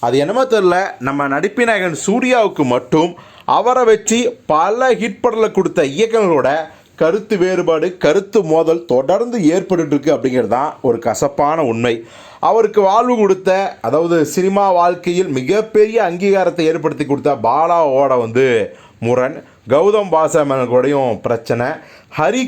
அது என்னமோ தெரில நம்ம நடிப்பிநாயகன் சூர்யாவுக்கு மட்டும் அவரை வச்சு பல ஹிட் படலை கொடுத்த இயக்கங்களோட கருத்து வேறுபாடு கருத்து மோதல் தொடர்ந்து ஏற்பட்டுருக்கு அப்படிங்கிறது தான் ஒரு கசப்பான உண்மை. அவருக்கு வாழ்வு கொடுத்த அதாவது சினிமா வாழ்க்கையில் மிகப்பெரிய அங்கீகாரத்தை ஏற்படுத்தி கொடுத்த பாலாவோட வந்து முரண். கௌதம் வாசமன் பிரச்சனை ஹரி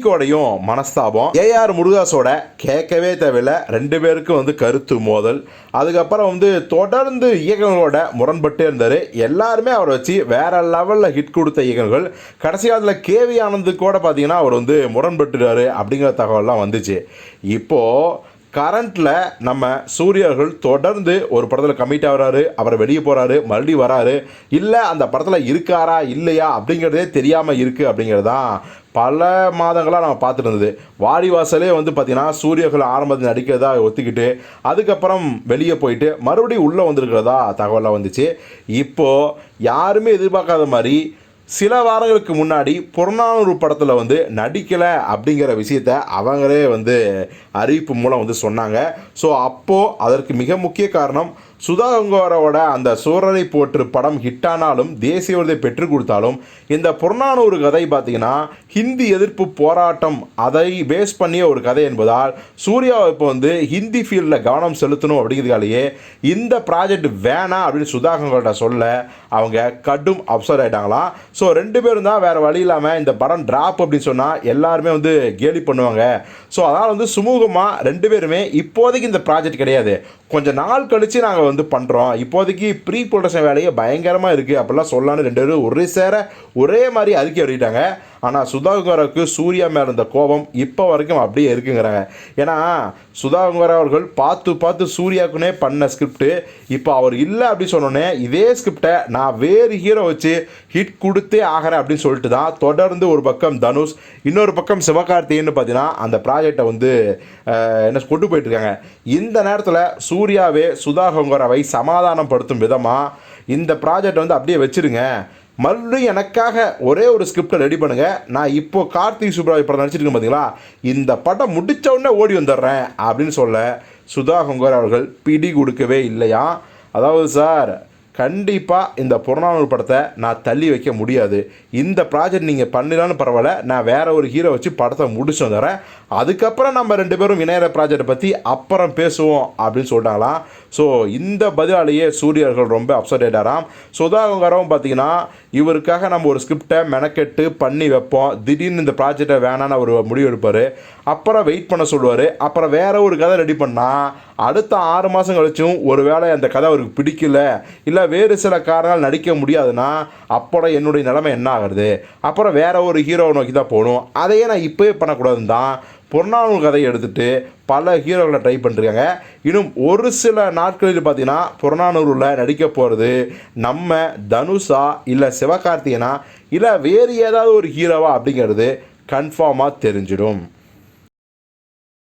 மனஸ்தாபம். ஏஆர் முருகாஸோட கேட்கவே தேவையில்லை. ரெண்டு பேருக்கும் வந்து கருத்து மோதல். அதுக்கப்புறம் வந்து தொடர்ந்து இயக்கங்களோட முரண்பட்டே இருந்தார். எல்லாருமே அவரை வச்சு வேற லெவலில் ஹிட் கொடுத்த இயக்கங்கள். கடைசி காலத்தில் கேவி ஆனந்து கூட பார்த்தீங்கன்னா அவர் வந்து முரண்பட்டுறாரு அப்படிங்கிற தகவல்லாம் வந்துச்சு. இப்போது கரண்ட்டில் நம்ம சூரியர்கள் தொடர்ந்து ஒரு படத்தில் கமிட் ஆகுறாரு அவர் வெளியே போகிறாரு மறுபடியும் வராரு. இல்லை அந்த படத்தில் இருக்காரா இல்லையா அப்படிங்கிறதே தெரியாமல் இருக்குது அப்படிங்கிறது தான் பல மாதங்களாக நம்ம பார்த்துட்டு இருந்தது. வாடிவாசலே வந்து பார்த்திங்கன்னா சூரியர்கள் ஆரம்பத்தில் நடிக்கிறதா ஒத்துக்கிட்டு அதுக்கப்புறம் வெளியே போயிட்டு மறுபடியும் உள்ளே வந்திருக்கிறதா தகவலாக வந்துச்சு. இப்போது யாருமே எதிர்பார்க்காத மாதிரி சில வாரங்களுக்கு முன்னாடி புறநானூறு படத்தில் வந்து நடிக்கலை அப்படிங்கிற விஷயத்த அவங்களே வந்து அறிவிப்பு மூலம் வந்து சொன்னாங்க. ஸோ அப்போது அதற்கு மிக முக்கிய காரணம் சுதா கங்கோரோட அந்த சூரரை போற்று படம் ஹிட்டானாலும் தேசிய விருதை பெற்றுக் கொடுத்தாலும் இந்த புறநானூறு கதை பார்த்தீங்கன்னா ஹிந்தி எதிர்ப்பு போராட்டம் அதை பேஸ் பண்ணிய ஒரு கதை என்பதால் சூர்யா இப்போ வந்து ஹிந்தி ஃபீல்டில் கவனம் செலுத்தணும் அப்படிங்கிறதுக்காலேயே இந்த ப்ராஜெக்ட் வேணாம் அப்படின்னு சுதா சொல்ல அவங்க கடும் அப்சர் ஆகிட்டாங்களாம் ஸோ ரெண்டு பேரும் தான் வேறு வழி இல்லாமல் இந்த படம் ட்ராப் அப்படின்னு சொன்னால் எல்லாருமே வந்து கேலி பண்ணுவாங்க. ஸோ அதனால் வந்து சுமூகமாக ரெண்டு பேருமே இப்போதைக்கு இந்த ப்ராஜெக்ட் கிடையாது. கொஞ்சம் நாள் கழித்து நாங்கள் வந்து பண்ணுறோம் இப்போதைக்கு ப்ரீ ப்ரொடக்ஷன் வேலையே பயங்கரமாக இருக்குது அப்படிலாம் சொல்லலான்னு ரெண்டு பேரும் ஒரே சேர ஒரே மாதிரி அறிக்கை எழுதிட்டாங்க ஆனால் சுதாகருக்கு சூர்யா மேலே இருந்த கோபம் இப்போ வரைக்கும் அப்படியே இருக்குங்கிறாங்க. ஏன்னா சுதாகர் அவர்கள் பார்த்து பார்த்து சூர்யாவுக்குனே பண்ண ஸ்கிரிப்டு இப்போ அவர் இல்லை அப்படின்னு சொன்னோன்னே இதே ஸ்கிரிப்டை நான் வேறு ஹீரோ வச்சு ஹிட் கொடுத்தே ஆகிறேன் அப்படின்னு சொல்லிட்டு தான் தொடர்ந்து ஒரு பக்கம் தனுஷ் இன்னொரு பக்கம் சிவகார்த்திகேயன் பார்த்தீங்கன்னா அந்த ப்ராஜெக்டை வந்து என்ன கொண்டு போயிட்டுருக்காங்க இந்த நேரத்தில் சூர்யாவே சுதாகங்கரவை சமாதானப்படுத்தும் விதமாக இந்த ப்ராஜெக்டை வந்து அப்படியே வச்சிருங்க. மறுபடியும் எனக்காக ஒரே ஒரு ஸ்கிரிப்டை ரெடி பண்ணுங்கள் நான் இப்போ கார்த்திக் சுப்ராஜ் படம் நடிச்சிருக்கேன் பார்த்தீங்களா இந்த படம் முடித்த உடனே ஓடி வந்துடுறேன் அப்படின்னு சொல்ல சுதா கொங்கர் அவர்கள் பிடி கொடுக்கவே இல்லையா? அதாவது சார் கண்டிப்பாக இந்த புறநானூறு படத்தை நான் தள்ளி வைக்க முடியாது. இந்த ப்ராஜெக்ட் நீங்கள் பண்ணலான்னு பரவாயில்ல நான் வேறு ஒரு ஹீரோ வச்சு படத்தை முடிச்சு வந்துடுறேன். அதுக்கப்புறம் நம்ம ரெண்டு பேரும் விநாயகர் ப்ராஜெக்டை பற்றி அப்புறம் பேசுவோம் அப்படின்னு சொல்லிட்டாங்களாம். ஸோ இந்த பதிலாலேயே சூரியர்கள் ரொம்ப அப்செட் ஆயிட்டாராம். சுதாகரவும் பார்த்தீங்கன்னா இவருக்காக நம்ம ஒரு ஸ்கிரிப்டை மெனக்கெட்டு பண்ணி வைப்போம். திடீர்னு இந்த ப்ராஜெக்டை வேணான்னு அவர் முடிவு எடுப்பார் அப்புறம் வெயிட் பண்ண சொல்லுவார். அப்புறம் வேறு ஒரு கதை ரெடி பண்ணால் அடுத்த ஆறு மாதம் கழிச்சும் ஒருவேளை அந்த கதை அவருக்கு பிடிக்கல இல்லை வேறு சில காரணங்கள் நடிக்க முடியாதுன்னா அப்புறம் என்னுடைய நிலைமை என்ன ஆகுறது? அப்புறம் வேற ஒரு ஹீரோவை நோக்கி தான் போகணும். அதையே நான் இப்போவே பண்ணக்கூடாதுன்னு தான் பொன்னானூர் கதையை எடுத்துகிட்டு பல ஹீரோக்களை ட்ரை பண்ணிருக்காங்க. இன்னும் ஒரு சில நாட்களில் பார்த்தீங்கன்னா புறநானூரில் நடிக்க போகிறது நம்ம தனுஷா இல்லை சிவகார்த்திகனா இல்லை வேறு ஏதாவது ஒரு ஹீரோவா அப்படிங்கிறது கன்ஃபார்மாக தெரிஞ்சிடும்.